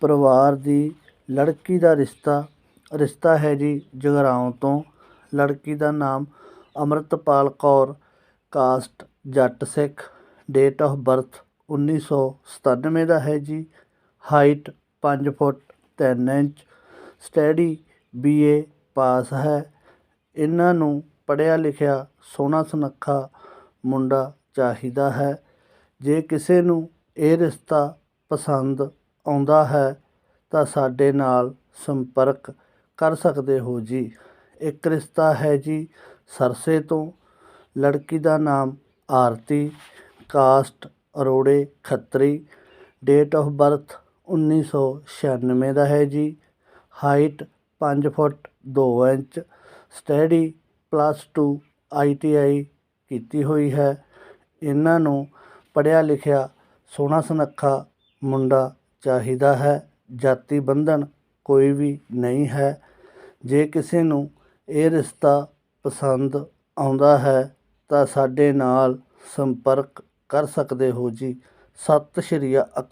ਪਰਿਵਾਰ ਦੀ ਲੜਕੀ ਦਾ ਰਿਸ਼ਤਾ ਰਿਸ਼ਤਾ ਹੈ ਜੀ ਜਗਰਾਓਂ ਤੋਂ। ਲੜਕੀ ਦਾ ਨਾਮ Amritpal Kaur, caste Jatt Sikh. Date of birth 1997 ਦਾ ਹੈ ਜੀ। Height 5 foot 3 inch. Study BA pass ਹੈ। ਇਹਨਾਂ ਨੂੰ ਪੜ੍ਹਿਆ ਲਿਖਿਆ ਸੋਹਣਾ ਸੁਨੱਖਾ ਮੁੰਡਾ ਚਾਹੀਦਾ ਹੈ। ਜੇ ਕਿਸੇ ਨੂੰ ਇਹ ਰਿਸ਼ਤਾ ਪਸੰਦ ਆਉਂਦਾ ਹੈ ਤਾਂ ਸਾਡੇ ਨਾਲ ਸੰਪਰਕ ਕਰ ਸਕਦੇ ਹੋ ਜੀ। ਇੱਕ ਰਿਸ਼ਤਾ ਹੈ ਜੀ ਸਰਸੇ ਤੋਂ। ਲੜਕੀ ਦਾ ਨਾਮ Aarti, caste ਅਰੋੜੇ Khatri. Date of birth 1996 ਦਾ ਹੈ ਜੀ। Height 5 foot 2 inch. Study plus 2 ITI ਕੀਤੀ ਹੋਈ ਹੈ। ਇਹਨਾਂ ਨੂੰ ਪੜ੍ਹਿਆ ਲਿਖਿਆ ਸੋਹਣਾ ਸੁਨੱਖਾ ਮੁੰਡਾ ਚਾਹੀਦਾ ਹੈ। ਜਾਤੀ ਬੰਧਨ ਕੋਈ ਵੀ ਨਹੀਂ ਹੈ। ਜੇ ਕਿਸੇ ਨੂੰ ਇਹ ਰਿਸ਼ਤਾ ਪਸੰਦ ਆਉਂਦਾ ਹੈ, ਤਾਂ ਸਾਡੇ ਨਾਲ ਸੰਪਰਕ ਕਰ ਸਕਦੇ ਹੋ ਜੀ। ਸਤਿ ਸ਼੍ਰੀ ਅਕਾਲ।